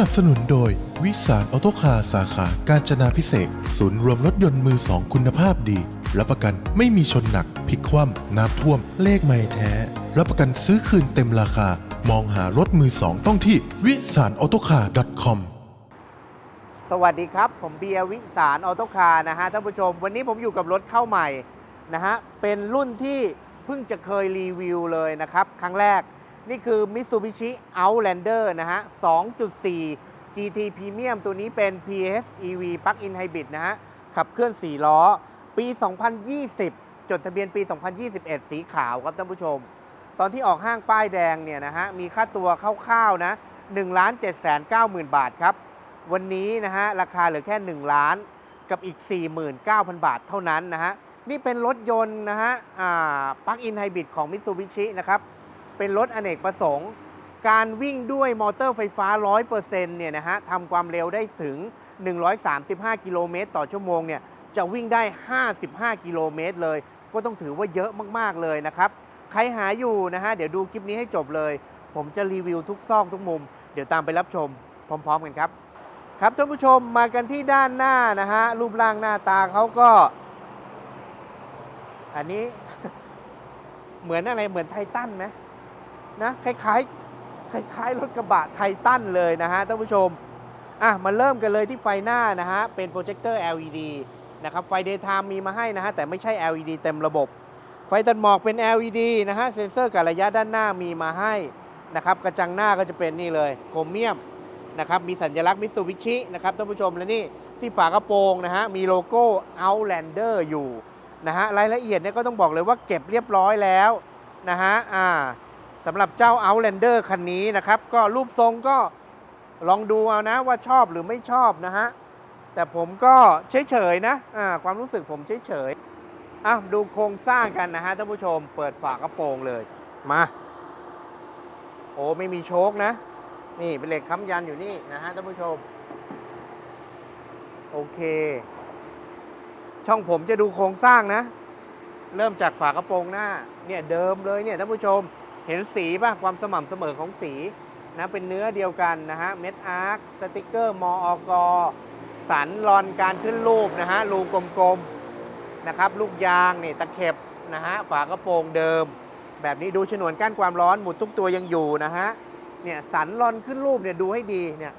นับสนุนโดย วิสารออโตคาสาขาการจนาพิเศษศูนย์รวมรถยนต์มือสองคุณภาพดี รับประกันไม่มีชนหนักพลิกคว่ำน้ำท่วม เลขไม่แท้ รับประกันซื้อคืนเต็มราคา มองหารถมือสองต้องที่วิสารออโตคา .com สวัสดีครับ ผมเบียร์วิสารออโตคาร์นะฮะท่านผู้ชม วันนี้ผมอยู่กับรถเข้าใหม่นะฮะเป็นรุ่นที่เพิ่งจะเคยรีวิวเลยนะครับ ครั้งแรก นี่คือ Mitsubishi Outlander นะฮะ 2.4 GT Premium ตัวนี้เป็น PHEV Plug-in Hybrid นะฮะ ขับเคลื่อน 4 ล้อ ปี 2020 จดทะเบียนปี 2021 สีขาวครับท่านผู้ชม ตอนที่ออกห้างป้ายแดงเนี่ยนะฮะ มีค่าตัวคร่าวๆนะ1 7 9 0 0 0 0 บาทครับ วันนี้นะฮะ ราคาเหลือแค่ 1 ล้านกับอีก 49,000 บาทเท่านั้นนะฮะ นี่เป็นรถยนต์นะฮะปลั๊กอินไฮบริดของ Mitsubishi นะครับ เป็นรถอเนกประสงค์ การวิ่งด้วยมอเตอร์ไฟฟ้า 100%เนี่ยนะฮะทำความเร็วได้ถึง 135 กิโลเมตรต่อชั่วโมงเนี่ยจะวิ่งได้ 55 กิโลเมตรเลย ก็ต้องถือว่าเยอะมากๆเลยนะครับ ใครหาอยู่นะฮะ เดี๋ยวดูคลิปนี้ให้จบเลย ผมจะรีวิวทุกซอกทุกมุม เดี๋ยวตามไปรับชม พร้อม ๆ กันครับ ครับท่านผู้ชมมากันที่ด้านหน้านะฮะ รูปร่างหน้าตาเขาก็ อันนี้ เหมือนอะไรเหมือนไททันไหม นะคล้ายๆคล้ายๆรถกระบะไททันเลยนะฮะท่านผู้ชมอะมาเริ่มกันเลยที่ไฟหน้านะฮะเป็นโปรเจคเตอร์ LED นะครับไฟ Daytime มีมาให้นะฮะแต่ไม่ใช่ LED เต็มระบบ ไฟตัดหมอกเป็น LED นะฮะเซ็นเซอร์กับระยะด้านหน้ามีมาให้นะครับกระจังหน้าก็จะเป็นนี่เลยโครเมียมนะครับมีสัญลักษณ์มิ t ซูบิชินะครับท่านผู้ชมและนี่ที่ฝากระโปรงนะฮะมีโลโก้ Outlander อยู่นะฮะรายละเอียดเนี่ยก็ต้องบอกเลยว่าเก็บเรียบร้อยแล้วนะฮะอ่า สำหรับเจ้า Outlander คันนี้นะครับ ก็รูปทรงก็ลองดูเอานะว่าชอบหรือไม่ชอบนะฮะ แต่ผมก็เฉยๆนะอ่าความรู้สึกผมเฉยๆอะดูโครงสร้างกันนะฮะท่านผู้ชมเปิดฝากระโปรงเลย มา โอ้ไม่มีโชคนะ นี่เป็นเหล็กค้ำยันอยู่นี่นะฮะท่านผู้ชม โอเค ช่องผมจะดูโครงสร้างนะ เริ่มจากฝากระโปรงหน้า เนี่ยเดิมเลยเนี่ยท่านผู้ชม เห็นสีป่ะความสม่ำเสมอของสีนะเป็นเนื้อเดียวกันนะฮะเม็ดอาร์คสติกเกอร์มออกสันรอนการขึ้นรูปนะฮะรูกลมๆนะครับลูกยางนี่ตะเข็บนะฮะฝากระโปรงเดิม แบบนี้ดูฉนวนกั้นความร้อนหมุดทุกตัวยังอยู่นะฮะเนี่ยสันรอนขึ้นรูปเนี่ยดูให้ดีเนี่ย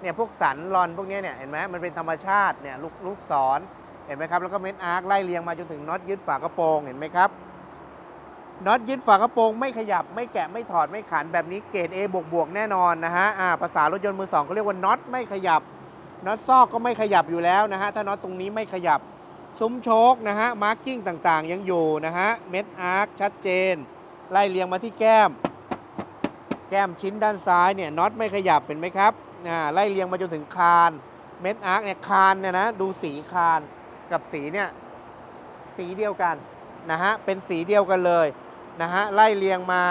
เนี่ยพวกสันรอนพวกนี้เนี่ยเห็นไหมมันเป็นธรรมชาติเนี่ยลูกลูกศรเห็นไหมครับแล้วก็เม็ดอาร์คไล่เรียงมาจนถึงน็อตยึดฝากระโปรงเห็นไหมครับ น็อตยึดฝากระโปรงไม่ขยับไม่แกะไม่ถอดไม่ขันแบบนี้เกรด A บวกบวกแน่นอนนะฮะอ่าภาษารถยนต์มือสองเขาเรียกว่าน็อตไม่ขยับน็อตซอกก็ไม่ขยับอยู่แล้วนะฮะถ้าน็อตตรงนี้ไม่ขยับ ซุ้มโชคนะฮะมาร์กิ้งต่างๆ ยังอยู่นะฮะเม็ดอาร์คชัดเจน ไล่เรียงมาที่แก้ม แก้มชิ้นด้านซ้ายเนี่ยน็อตไม่ขยับเห็นไหมครับอ่าไล่เรียงมาจนถึงคานเม็ดอาร์คเนี่ยคานเนี่ยนะดูสีคานกับสีเนี่ยสีเดียวกันนะฮะเป็นสีเดียวกันเลย นะฮะไล่เรียงมา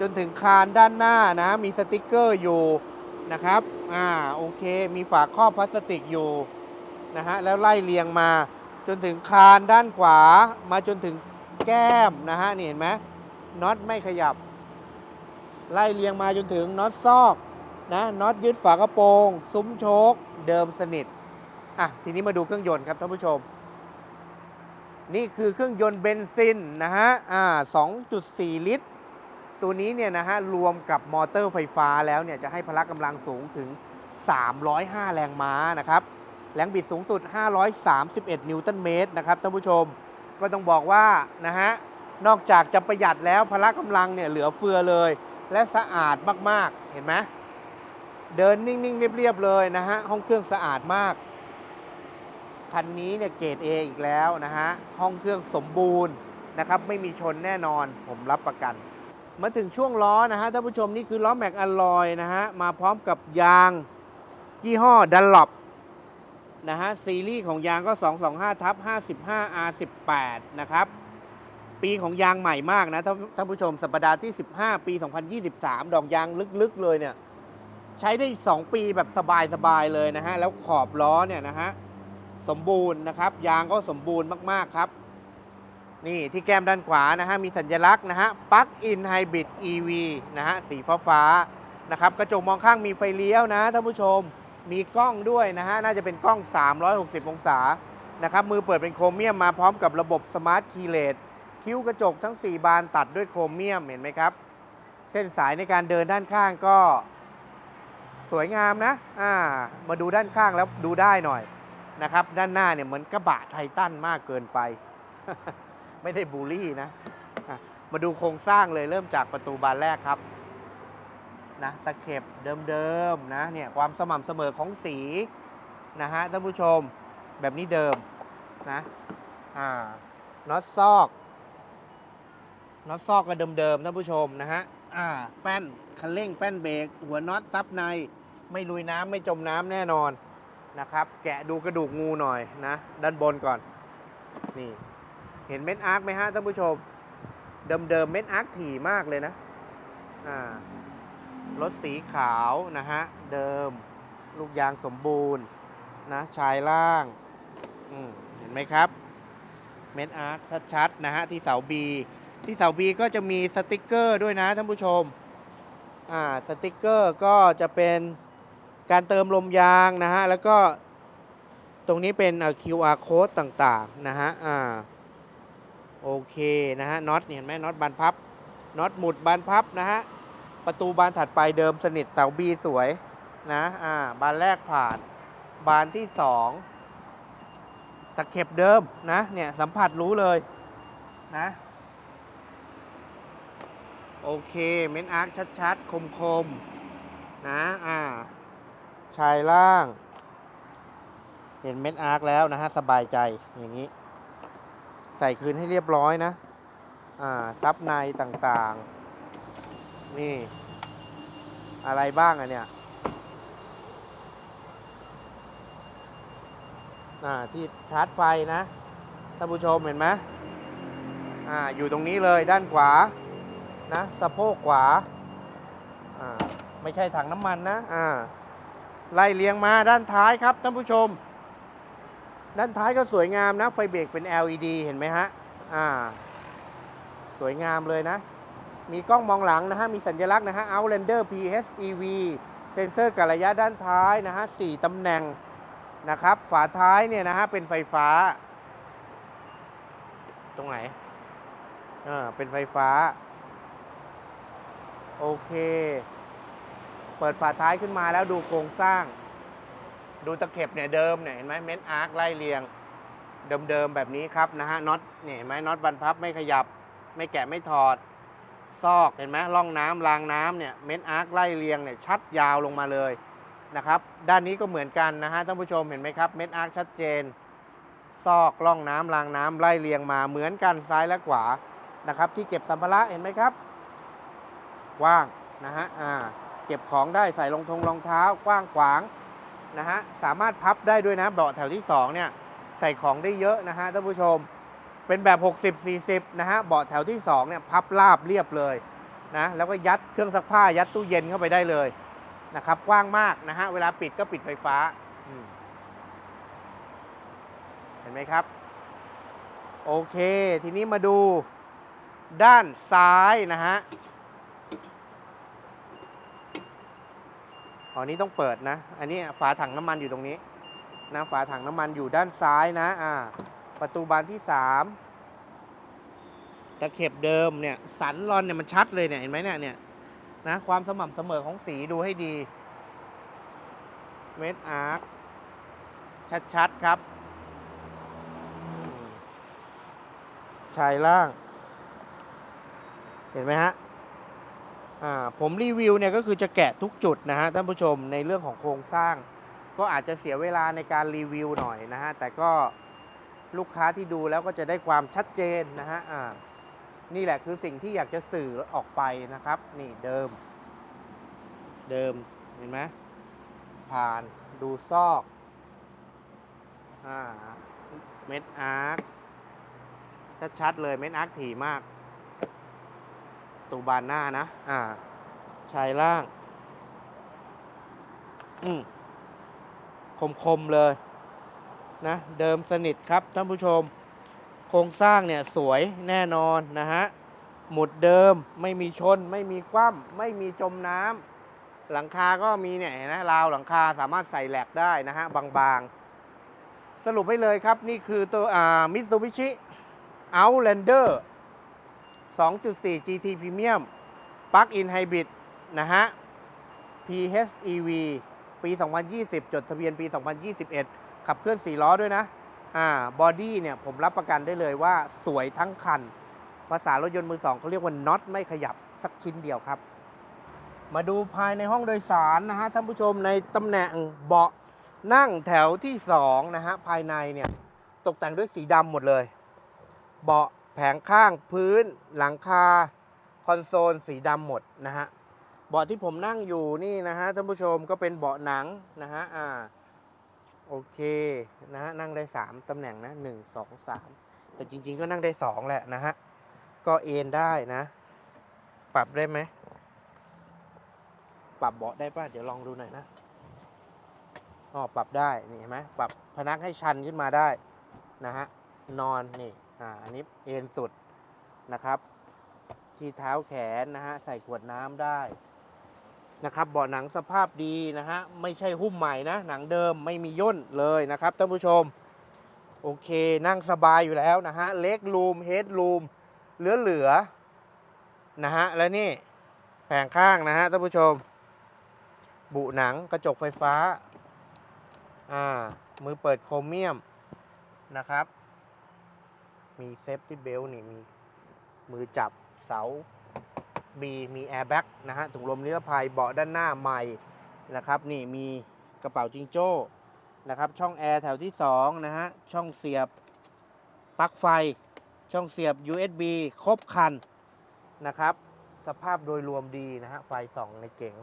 จนถึงคานด้านหน้านะมีสติกเกอร์อยู่นะครับอ่าโอเคมีฝาครอบพลาสติกอยู่นะฮะแล้วไล่เรียงมา จนถึงคานด้านขวา มาจนถึงแก้มนะฮะนี่เห็นไหมน็อตไม่ขยับ ไล่เรียงมาจนถึงน็อตซอกนะน็อตยึดฝากระโปรง ซุ้มโชคเดิมสนิทอะทีนี้มาดูเครื่องยนต์ครับท่านผู้ชม นี่คือเครื่องยนต์เบนซินนะฮะอ่า2.4 ลิตร ตัวนี้เนี่ยนะฮะรวมกับมอเตอร์ไฟฟ้าแล้วเนี่ยจะให้พละกำลังสูงถึง 305 แรงม้านะครับ แรงบิดสูงสุด 531 นิวตันเมตรนะครับท่านผู้ชม ก็ต้องบอกว่านะฮะนอกจากจะประหยัดแล้วพละกำลังเนี่ยเหลือเฟือเลย และสะอาดมากๆ เห็นไหมเดินนิ่งๆเรียบๆเลยนะฮะห้องเครื่องสะอาดมาก คันนี้เนี่ยเกรด A อีกแล้วนะฮะ ห้องเครื่องสมบูรณ์นะครับ ไม่มีชนแน่นอนผมรับประกัน มาถึงช่วงล้อนะฮะท่านผู้ชมนี่คือล้อแม็กอลลอยนะฮะ มาพร้อมกับยางยี่ห้อดันลอปนะฮะ ซีรีส์ของยางก็ 225ทับ55 R18 นะครับ ปีของยางใหม่มากนะท่านผู้ชมสัปดาห์ที่ 15 ปี 2023 ดอกยางลึกๆเลยเนี่ยใช้ได้ 2 ปีแบบสบายๆเลยนะฮะ แล้วขอบล้อเนี่ยนะฮะ สมบูรณ์นะครับ ยางก็สมบูรณ์มากๆครับ นี่ที่แก้มด้านขวานะฮะมีสัญลักษณ์นะฮะปลั๊กอินไฮบริด EV นะฮะสีฟ้าๆนะครับกระจกมองข้างมีไฟเลี้ยวนะท่านผู้ชมมีกล้องด้วยนะฮะน่าจะเป็นกล้อง 360 องศานะครับมือเปิดเป็นโครเมียมมาพร้อมกับระบบสมาร์ทคีเลสคิ้วกระจกทั้ง 4 บานตัดด้วยโครเมียมเห็นไหมครับ เส้นสายในการเดินด้านข้างก็สวยงามนะอ่ามาดูด้านข้างแล้วดูได้หน่อย นะครับ ด้านหน้าเนี่ยเหมือนกระบะไททันมากเกินไป ไม่ได้บูลลี่นะ มาดูโครงสร้างเลยเริ่มจากประตูบานแรกครับนะตะเข็บเดิมๆนะเนี่ยความสม่ำเสมอของสีนะฮะท่านผู้ชมแบบนี้เดิมนะอ่าน็อตซอกน็อตซอกก็เดิมๆท่านผู้ชมนะฮะอ่าแป้นคันเร่งแป้นเบรกหัวน็อตซับใน ไม่ลุยน้ำไม่จมน้ำแน่นอน นะครับ แกะดูกระดูกงูหน่อยนะ ด้านบนก่อน นี่ เห็นเม็ดอาร์คไหมฮะท่านผู้ชม เดิมๆเม็ดอาร์คถี่มากเลยนะ อ่ารถสีขาวนะฮะ เดิม ลูกยางสมบูรณ์นะ ชายล่าง เห็นไหมครับ เม็ดอาร์คชัดๆนะฮะ ที่เสา B ที่เสา B ก็จะมีสติกเกอร์ด้วยนะท่านผู้ชม อ่า สติกเกอร์ก็จะเป็น การเติมลมยางนะฮะแล้วก็ตรงนี้เป็น QR code ต่างๆนะฮะอ่าโอเคนะฮะน็อตเห็นไหมน็อตบานพับน็อตหมุดบานพับนะฮะประตูบานถัดไปเดิมสนิทเสาบีสวยนะอ่าบานแรกผ่าน บานที่สองตะเข็บเดิมนะเนี่ยสัมผัสรู้เลยนะโอเค เม้นอาร์คชัดๆ คมๆ นะ อ่า ชายล่าง เห็นเม็ดอาร์คแล้วนะฮะ สบายใจอย่างนี้ ใส่คืนให้เรียบร้อยนะ อ่า ซับในต่างๆ นี่ อะไรบ้างอะเนี่ย อ่า ที่ชาร์จไฟนะ ท่านผู้ชมเห็นไหมอ่า อยู่ตรงนี้เลยด้านขวา นะ สะโพกขวา อ่า ไม่ใช่ถังน้ำมันนะ อ่า ไล่เลียงมาด้านท้ายครับท่านผู้ชม ด้านท้ายก็สวยงามนะ ไฟเบรกเป็น LED เห็นไหมฮะอ่า สวยงามเลยนะ มีกล้องมองหลังนะฮะ มีสัญลักษณ์นะฮะ Outlander PHEV เซ็นเซอร์กับระยะด้านท้ายนะฮะสี่ตำแหน่งนะครับ ฝาท้ายเนี่ยนะฮะ เป็นไฟฟ้า ตรงไหนอ่าเป็นไฟฟ้า โอเค เปิดฝาท้ายขึ้นมาแล้วดูโครงสร้าง ดูตะเข็บเนี่ยเดิมเนี่ยเห็นไหมเม็ดอาร์คไล่เรียง เดิมๆแบบนี้ครับนะฮะน็อตเนี่ยเห็นไหมน็อตบรรพับไม่ขยับ ไม่แกะไม่ถอด ซอกเห็นไหมร่องน้ำรางน้ำเนี่ยเม็ดอาร์คไล่เรียงเนี่ยชัดยาวลงมาเลยนะครับ ด้านนี้ก็เหมือนกันนะฮะท่านผู้ชมเห็นไหมครับเม็ดอาร์คชัดเจน ซอกร่องน้ำรางน้ำไล่เรียงมาเหมือนกันซ้ายและขวานะครับ ที่เก็บสัมภาระเห็นไหมครับว้างนะฮะอ่า เก็บของได้ใส่รองทงรองเท้ากว้างขวางนะฮะสามารถพับได้ด้วยนะเบาะแถวที่2เนี่ยใส่ของได้เยอะนะฮะท่านผู้ชม เป็นแบบ 60-40 นะฮะเบาะแถวที่2เนี่ยพับราบเรียบเลยนะแล้วก็ยัดเครื่องซักผ้ายัดตู้เย็นเข้าไปได้เลยนะครับกว้างมากนะฮะเวลาปิดก็ปิดไฟฟ้าเห็นไหมครับ โอเค ทีนี้มาดูด้านซ้ายนะฮะ อ๋อนี้ต้องเปิดนะ อันนี้ฝาถังน้ำมันอยู่ตรงนี้นะฝาถังน้ำมันอยู่ด้านซ้ายนะอ่าประตูบานที่สามตะเข็บเดิมเนี่ยสันรอนเนี่ยมันชัดเลยเนี่ยเห็นไหมเนี่ยเนี่ยนะความสม่ำเสมอของสีดูให้ดีเม็ดอาร์คชัดๆครับชายล่าง เห็นไหมฮะ ผมรีวิวเนี่ยก็คือจะแกะทุกจุดนะฮะท่านผู้ชมในเรื่องของโครงสร้าง ก็อาจจะเสียเวลาในการรีวิวหน่อยนะฮะแต่ก็ลูกค้าที่ดูแล้วก็จะได้ความชัดเจนนะฮะนี่แหละคือสิ่งที่อยากจะสื่อออกไปนะครับ นี่เดิม เดิมเห็นไหมผ่านดูซอกอเม็ดอาร์คชัดๆเลยเม็ดอาร์คถี่มาก ตูบานหน้านะ อ่า ชายล่าง อืมคม ๆ เลย นะ เดิมสนิทครับ ท่านผู้ชม โครงสร้างเนี่ยสวยแน่นอนนะฮะ หมุดเดิมไม่มีชน ไม่มีคว่ำไม่มีจมน้ำหลังคาก็มีเนี่ยนไหมราวหลังคาสามารถใส่แหลกได้นะฮะ บาง ๆ สรุปให้เลยครับ นี่คือตัวมิตซูบิชิ Outlander 2.4 GT Premium Plug-in Hybrid นะฮะ PHEV ปี 2020 จดทะเบียนปี 2021 ขับเคลื่อน 4 ล้อด้วยนะ อ่า บอดี้เนี่ย ผมรับประกันได้เลยว่าสวยทั้งคัน ภาษารถยนต์มือสองเขาเรียกว่าน็อตไม่ขยับสักชิ้นเดียวครับ มาดูภายในห้องโดยสารนะฮะท่านผู้ชมในตำแหน่งเบาะนั่งแถวที่ 2 นะฮะ ภายในเนี่ย ตกแต่งด้วยสีดำหมดเลย เบาะ แผงข้างพื้นหลังคา คอนโซลสีดำหมดนะฮะเบาะที่ผมนั่งอยู่นี่นะฮะท่านผู้ชมก็เป็นเบาะหนังนะฮะอ่าโอเคนะฮะนั่งได้ 3ตำแหน่งนะ 1 2 3 แต่จริง ๆ ก็นั่งได้ 2 แหละนะฮะ ก็เอนได้นะ ปรับได้ไหม ปรับเบาะได้ป่ะ เดี๋ยวลองดูหน่อยนะอ๋อปรับได้ นี่เห็นไหมปรับพนักให้ชันขึ้นมาได้นะฮะ นอนนี่ อ่าอันนี้เอ็นสุดนะครับ ที่เท้าแขนนะฮะใส่ขวดน้ำได้นะครับเบาะหนังสภาพดีนะฮะไม่ใช่หุ้มใหม่นะหนังเดิมไม่มีย่นเลยนะครับท่านผู้ชม โอเคนั่งสบายอยู่แล้วนะฮะเล็กรูมเฮดรูมเหลือเหลือๆนะฮะแล้วนี่แผงข้างนะฮะท่านผู้ชม บุหนังกระจกไฟฟ้าอ่ามือเปิดโครเมียมนะครับ มีเซฟตี้เบลนี่มีมือจับเสาบีมีแอร์แบ็กนะฮะถุงลมนิรภัยเบาะด้านหน้าใหม่นะครับ นี่มีกระเป๋าจิงโจ้นะครับ ช่องแอร์แถวที่ 2 นะฮะ ช่องเสียบปลั๊กไฟ ช่องเสียบ USB ครบคันนะครับ สภาพโดยรวมดีนะฮะ ไฟส่องในเก๋ง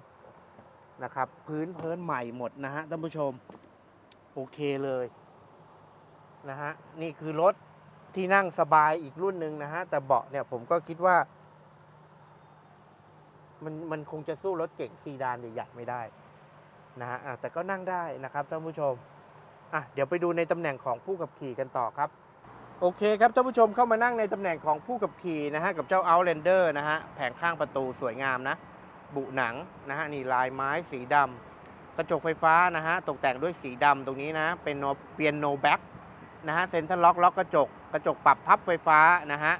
นะครับ พื้นเพิ้นใหม่หมดนะฮะท่านผู้ชม โอเคเลยนะฮะ นี่คือรถ ที่นั่งสบายอีกรุ่นหนึ่งนะฮะ แต่เบาะเนี่ยผมก็คิดว่า มันมันคงจะสู้รถเก่งซีดานใหญ่ๆไม่ได้นะฮะแต่ก็นั่งได้นะครับท่านผู้ชมอะเดี๋ยวไปดูในตำแหน่งของผู้ขับขี่กันต่อครับ โอเคครับท่านผู้ชมเข้ามานั่งในตำแหน่งของผู้ขับขี่นะฮะกับเจ้า Outlander นะฮะแผงข้างประตูสวยงามนะ บุหนังนะฮะนี่ลายไม้สีดำกระจกไฟฟ้านะฮะตกแต่งด้วยสีดำตรงนี้นะ เป็นโนเปียโนแบ็ก นะฮะเซ็นทรัลล็อกล็อกกระจก กระจกปรับพับไฟฟ้านะฮะ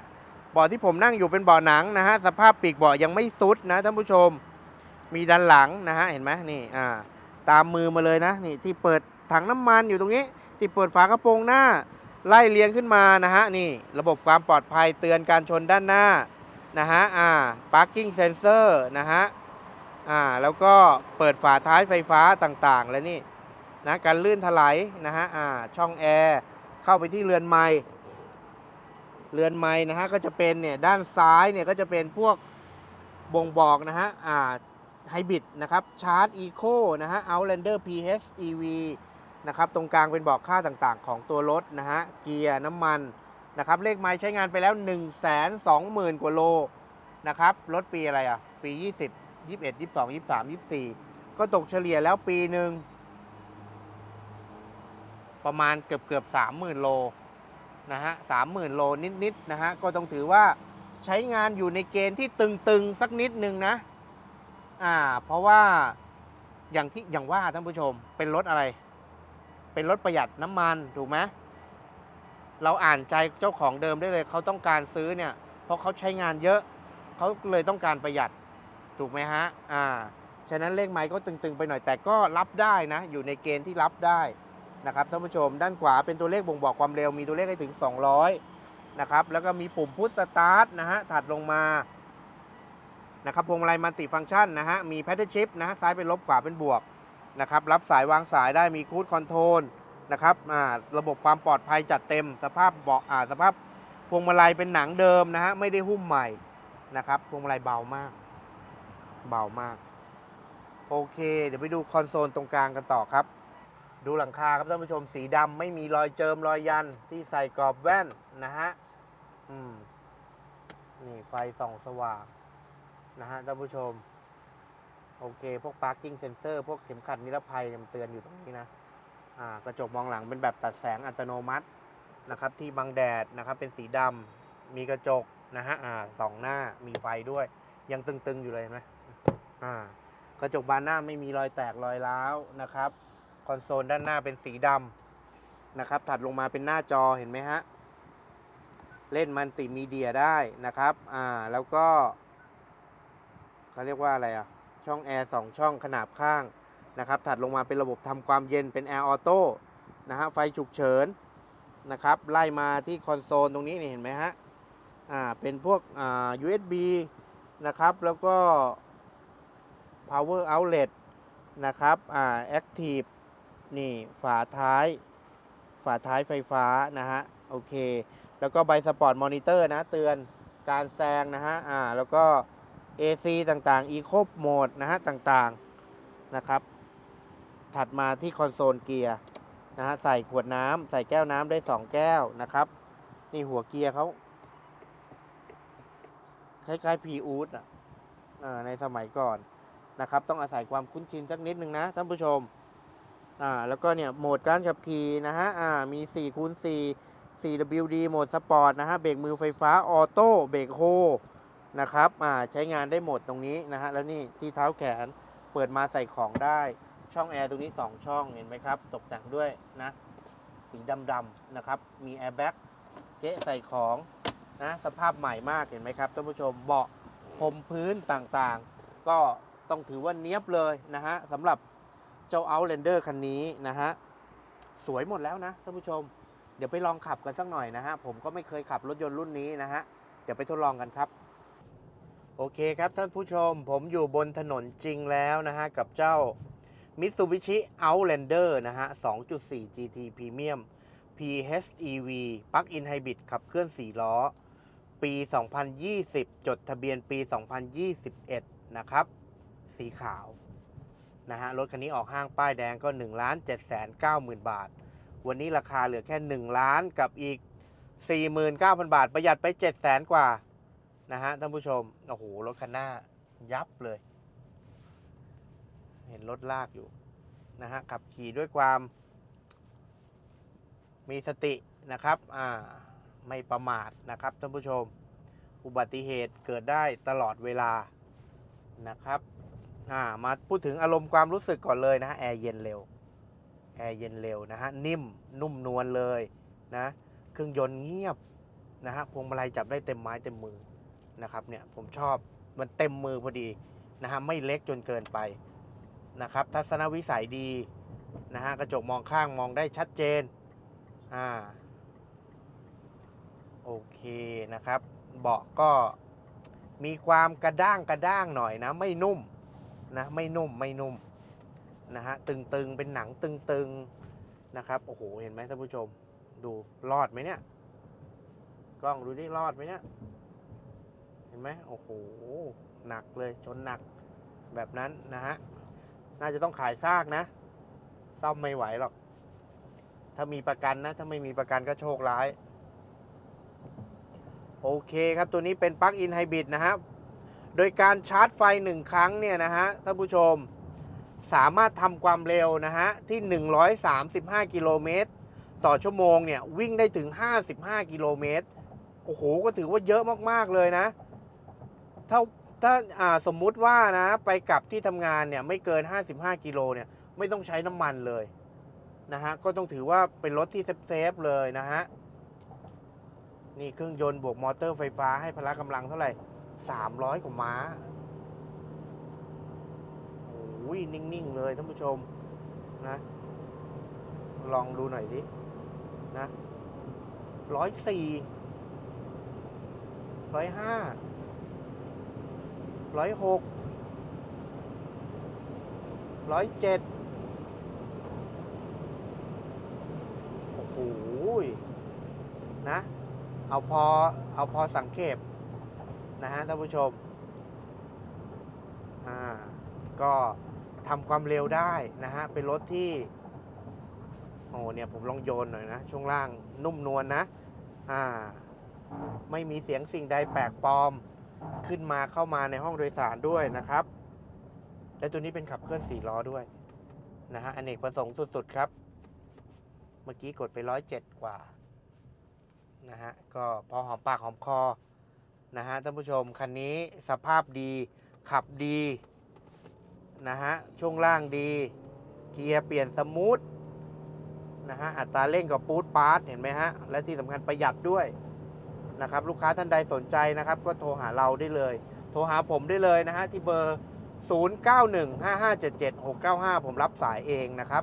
เบาะที่ผมนั่งอยู่เป็นเบาะหนังนะฮะสภาพปีกเบาะยังไม่ซุดนะท่านผู้ชม มีด้านหลังนะฮะเห็นไหมนี่อ่าตามมือมาเลยนะนี่ที่เปิดถังน้ำมันอยู่ตรงนี้ ที่เปิดฝากระโปรงหน้า ไล่เรียงขึ้นมานะฮะนี่ระบบความปลอดภัยเตือนการชนด้านหน้านะฮะอ่า parking sensor นะฮะอ่าแล้วก็เปิดฝาท้ายไฟฟ้าต่างๆ แล้วนี่นะการลื่นถลายนะฮะอ่าช่องแอร์ เข้าไปที่เรือนไม้เรือนไม้นะฮะก็จะเป็นเนี่ยด้านซ้ายเนี่ยก็จะเป็นพวกบ่งบอกนะฮะอ่าไฮบริดนะครับชาร์จอีโคนะฮะ Outlander PHEV นะครับตรงกลางเป็นบอกค่าต่างๆ ของตัวรถนะฮะเกียร์น้ำมันนะครับเลขไม้ใช้งานไปแล้ว 1 2 0 0 0 0 กว่าโลนะครับรถปีอะไรอะ ปี 20 21 22 23 24 ก็ตกเฉลี่ยแล้วปีหนึ่ง ประมาณเกือบเกือบสามหมื่นโลนะฮะสามหมื่นโลนิดๆนะฮะก็ต้องถือว่าใช้งานอยู่ในเกณฑ์ที่ตึงๆ สักนิดนึงนะอ่าเพราะว่าอย่างที่อย่างว่าท่านผู้ชมเป็นรถอะไร เป็นรถประหยัดน้ำมันถูกไหมเราอ่านใจเจ้าของเดิมได้เลยเขาต้องการซื้อเนี่ยเพราะเขาใช้งานเยอะเขาเลยต้องการประหยัดถูกไหมฮะอ่าฉะนั้นเลขไม้ก็ตึงๆไปหน่อยแต่ก็รับได้นะ อยู่ในเกณฑ์ที่รับได้ นะครับท่านผู้ชมด้านขวาเป็นตัวเลขบ่งบอกความเร็วมีตัวเลขให้ถึง 200นะครับแล้วก็มีปุ่มพุทสตาร์ทนะฮะถัดลงมานะครับพวงมาลัยมัลติฟังก์ชันนะฮะมีแพทเทิร์นชิพนะฮะซ้ายเป็นลบขวาเป็นบวกนะครับรับสายวางสายได้มีคูดคอนโทรลนะครับอ่าระบบความปลอดภัยจัดเต็ม สภาพเบาะอ่าสภาพพวงมาลัยเป็นหนังเดิมนะฮะไม่ได้หุ้มใหม่นะครับพวงมาลัยเบามาก เบามาก โอเค เดี๋ยวไปดูคอนโซลตรงกลางกันต่อครับ ดูหลังคาครับท่านผู้ชมสีดำไม่มีรอยเจิมรอยยันที่ใส่กรอบแว่นนะฮะอืมนี่ไฟส่องสว่างนะฮะท่านผู้ชม โอเค พวก parking sensor พวกเข็มขัดนิรภัยเนี่ยมันเตือนอยู่ตรงนี้นะอ่ากระจกมองหลังเป็นแบบตัดแสงอัตโนมัตินะครับ ที่บังแดดนะครับ เป็นสีดำมีกระจกนะฮะอ่าสองหน้ามีไฟด้วย ยังตึงๆอยู่เลยไหมอ่ากระจกบานหน้าไม่มีรอยแตกรอยร้าวนะครับ คอนโซลด้านหน้าเป็นสีดำนะครับ ถัดลงมาเป็นหน้าจอเห็นไหมฮะ เล่นมันติมีเดียได้นะครับ อ่า แล้วก็เขาเรียกว่าอะไรอะ ช่องแอร์สองช่องขนาบข้างนะครับ ถัดลงมาเป็นระบบทำความเย็นเป็นแอร์ออโต้นะฮะ ไฟฉุกเฉินนะครับ ไล่มาที่คอนโซลตรงนี้นี่เห็นไหมฮะ อ่า เป็นพวกอ่า USB นะครับ แล้วก็ power outlet นะครับ อ่า active นี่ฝาท้าย ฝาท้ายไฟฟ้านะฮะโอเค แล้วก็ใบสปอร์ตมอนิเตอร์นะเตือนการแซงนะฮะอ่าแล้วก็ AC ต่างๆ Eco Mode นะฮะต่างๆนะครับ ถัดมาที่คอนโซลเกียร์นะฮะใส่ขวดน้ำใส่แก้วน้ำได้ 2 แก้วนะครับ นี่หัวเกียร์เขาคล้ายๆพีอูดอะในสมัยก่อนนะครับ ต้องอาศัยความคุ้นชินสักนิดนึงนะท่านผู้ชม อ่าแล้วก็เนี่ยโหมดการขับขี่นะฮะอ่ามี4คูณ4 4WD โหมดสปอร์ตนะฮะเบรกมือไฟฟ้าออโต้เบรกโฮนะครับอ่าใช้งานได้หมดตรงนี้นะฮะแล้วนี่ที่เท้าแขนเปิดมาใส่ของได้ช่องแอร์ตรงนี้ 2 ช่องเห็นไหมครับ ตกแต่งด้วยนะสีดำๆนะครับ มีแอร์แบ็กเจ๊ใส่ของนะสภาพใหม่มากเห็นไหมครับท่านผู้ชมเบาะพรมพื้นต่างๆ ก็ต้องถือว่าเนี้ยบเลยนะฮะสำหรับ เจ้า Outlander คันนี้นะฮะ สวยหมดแล้วนะท่านผู้ชม เดี๋ยวไปลองขับกันสักหน่อยนะฮะ ผมก็ไม่เคยขับรถยนต์รุ่นนี้นะฮะ เดี๋ยวไปทดลองกันครับ โอเคครับท่านผู้ชม ผมอยู่บนถนนจริงแล้วนะฮะ กับเจ้า Mitsubishi Outlander นะฮะ 2.4 GT Premium PHEV Plug-in Hybrid ขับเคลื่อน 4 ล้อ ปี 2020 จดทะเบียนปี 2021 นะครับ สีขาว นะฮะรถคันนี้ออกห้างป้ายแดงก็1 7 9 0 0 0 0 บาท วันนี้ราคาเหลือแค่ 1 ล้านกับอีก 49,000 บาท ประหยัดไป 7 0 0 0 0กว่านะฮะท่านผู้ชม โอ้โห รถคันหน้ายับเลย เห็นรถลากอยู่นะฮะขับขี่ด้วยความ มีสตินะครับอ่าไม่ประมาทนะครับท่านผู้ชม อุบัติเหตุเกิดได้ตลอดเวลานะครับ อ่ามาพูดถึงอารมณ์ความรู้สึกก่อนเลยนะฮะแอร์เย็นเร็วแอร์เย็นเร็วนะฮะนิ่มนุ่มนวลเลยนะเครื่องยนต์เงียบนะฮะพวงมาลัยจับได้เต็มไม้เต็มมือนะครับเนี่ยผมชอบมันเต็มมือพอดีนะฮะไม่เล็กจนเกินไปนะครับทัศนวิสัยดีนะฮะกระจกมองข้างมองได้ชัดเจนอ่าโอเคนะครับ เบาะก็มีความกระด้างกระด้างหน่อยนะ ไม่นุ่ม นะไม่นุ่มไม่นุ่มนะฮะตึงๆเป็นหนังตึงๆนะครับโอ้โหเห็นไหมท่านผู้ชม ดูรอดไหมเนี่ยกล้องดูนี่รอดไหมเนี่ยเห็นไหมโอ้โหหนักเลยชนหนักแบบนั้นนะฮะน่าจะต้องขายซากนะ ซ่อมไม่ไหวหรอก ถ้ามีประกันนะ ถ้าไม่มีประกันก็โชคร้าย โอเคครับตัวนี้เป็นปลั๊กอินไฮบริดนะครับ โดยการชาร์จไฟหนึ่งครั้งเนี่ยนะฮะท่านผู้ชมสามารถทำความเร็วนะฮะที่ 135 กิโลเมตรต่อชั่วโมงเนี่ยวิ่งได้ถึง 55 กิโลเมตรโอ้โหก็ถือว่าเยอะมากๆเลยนะ ถ้าถ้าอ่าสมมุติว่านะ ไปกลับที่ทำงานเนี่ยไม่เกิน 55 กิโลเนี่ยไม่ต้องใช้น้ำมันเลยนะฮะก็ต้องถือว่าเป็นรถที่เซฟๆเลยนะฮะนี่เครื่องยนต์บวกมอเตอร์ไฟฟ้าให้พละกำลังเท่าไหร่ 300กว่าม้าโอ้ยนิ่ง ๆ เลยท่านผู้ชมนะ ลองดูหน่อยดินะร้อยสี่ร้อยห้าร้อยหกร้อยเจ็ดโอ้โหนะ เอาพอ เอาพอสังเกต นะฮะท่านผู้ชมอ่าก็ทำความเร็วได้นะฮะเป็นรถที่โอ้เนี่ยผมลองโยนหน่อยนะ ช่วงล่างนุ่มนวลนะอ่าไม่มีเสียงสิ่งใดแปลกปลอมขึ้นมาเข้ามาในห้องโดยสารด้วยนะครับ และตัวนี้เป็นขับเคลื่อนสี่ล้อด้วยนะฮะอเนกประสงค์สุดๆครับ เมื่อกี้กดไปร้อยเจ็ดกว่านะฮะก็พอหอมปากหอมคอ นะฮะท่านผู้ชมคันนี้สภาพดีขับดีนะฮะช่วงล่างดี เกียร์เปลี่ยนสมูทนะฮะอัตราเร่งกับปูดปาร์ตเห็นไหมฮะและที่สำคัญประหยัดด้วยนะครับลูกค้าท่านใดสนใจนะครับ ก็โทรหาเราได้เลย โทรหาผมได้เลยนะฮะที่เบอร์ 0915577695 ผมรับสายเองนะครับ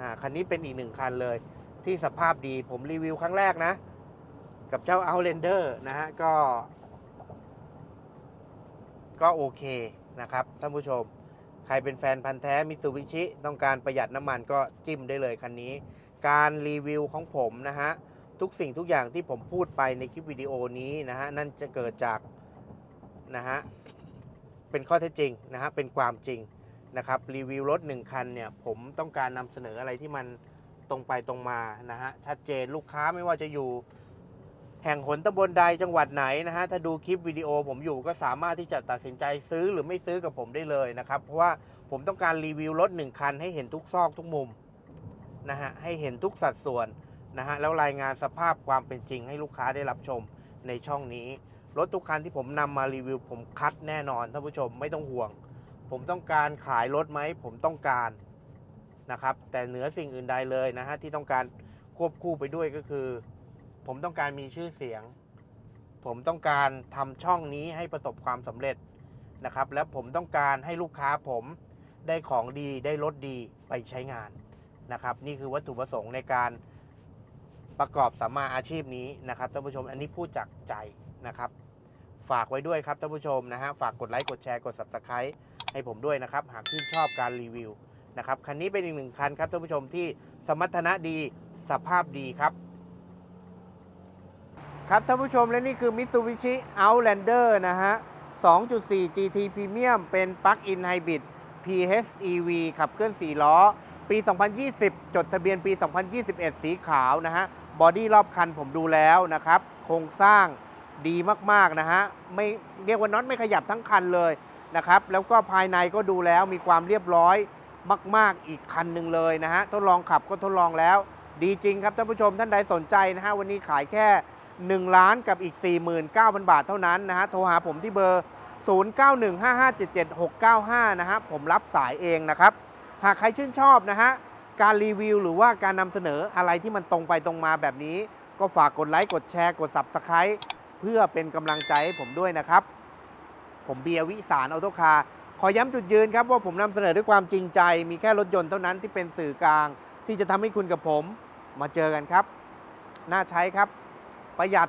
อ่าคันนี้เป็นอีกหนึ่งคันเลย ที่สภาพดีผมรีวิวครั้งแรกนะ กับเจ้า Outlander นะฮะก็ ก็โอเคนะครับท่านผู้ชม ใครเป็นแฟนพันธ์แท้มิตซูบิชิต้องการประหยัดน้ำมันก็จิ้มได้เลยคันนี้ การรีวิวของผมนะฮะ ทุกสิ่งทุกอย่างที่ผมพูดไปในคลิปวิดีโอนี้นะฮะ นั่นจะเกิดจากนะฮะ เป็นข้อเท็จจริงนะฮะ เป็นความจริงนะครับ รีวิวรถหนึ่งคันเนี่ย ผมต้องการนำเสนออะไรที่มันตรงไปตรงมานะฮะ ชัดเจนลูกค้าไม่ว่าจะอยู่ แห่งหนตำบลใดจังหวัดไหนนะฮะถ้าดูคลิปวิดีโอผมอยู่ก็สามารถที่จะตัดสินใจซื้อหรือไม่ซื้อกับผมได้เลยนะครับ เพราะว่าผมต้องการรีวิวรถหนึ่งคันให้เห็นทุกซอกทุกมุมนะฮะให้เห็นทุกสัดส่วนนะฮะแล้วรายงานสภาพความเป็นจริงให้ลูกค้าได้รับชมในช่องนี้ รถทุกคันที่ผมนำมารีวิว ผมคัดแน่นอนท่านผู้ชมไม่ต้องห่วง ผมต้องการขายรถไหมผมต้องการนะครับแต่เหนือสิ่งอื่นใดเลยนะฮะที่ต้องการควบคู่ไปด้วยก็คือ ผมต้องการมีชื่อเสียง ผมต้องการทำช่องนี้ให้ประสบความสำเร็จนะครับ และผมต้องการให้ลูกค้าผมได้ของดีได้รถดีไปใช้งานนะครับ นี่คือวัตถุประสงค์ในการประกอบสัมมาอาชีพนี้นะครับท่านผู้ชมอันนี้พูดจากใจนะครับ ฝากไว้ด้วยครับท่านผู้ชมนะฮะฝากกดไลค์กดแชร์กด subscribe ให้ผมด้วยนะครับ หากชื่นชอบการรีวิวนะครับคันนี้เป็นอีกหนึ่งคันครับท่านผู้ชมที่สมรรถนะดีสภาพดีครับ ครับท่านผู้ชมและนี่คือ Mitsubishi Outlander นะฮะ 2.4 GT Premium เป็น Plug-in Hybrid PHEV ขับเคลื่อน 4 ล้อ ปี 2020 จดทะเบียนปี 2021 สีขาวนะฮะ บอดี้รอบคันผมดูแล้วนะครับ โครงสร้างดีมาก ๆ นะฮะ ไม่เรียกว่าน็อตไม่ขยับทั้งคันเลยนะครับ แล้วก็ภายในก็ดูแล้วมีความเรียบร้อยมาก ๆ อีกคันหนึ่งเลยนะฮะ ทดลองขับก็ทดลองแล้ว ดีจริงครับท่านผู้ชมท่านใดสนใจนะฮะ วันนี้ขายแค่ 1 ล้านกับอีก 49,000 บาทเท่านั้นนะฮะ โทรหาผมที่เบอร์ 0915577695 นะฮะ ผมรับสายเองนะครับ หากใครชื่นชอบนะฮะ การรีวิวหรือว่าการนำเสนออะไรที่มันตรงไปตรงมาแบบนี้ ก็ฝากกดไลค์ กดแชร์ กด Subscribe เพื่อเป็นกำลังใจให้ผมด้วยนะครับ ผมเบียร์วิสารออโตคาร์ขอย้ำจุดยืนครับว่าผมนำเสนอด้วยความจริงใจ มีแค่รถยนต์เท่านั้นที่เป็นสื่อกลาง ที่จะทำให้คุณกับผมมาเจอกันครับ น่าใช้ครับ ประหยัด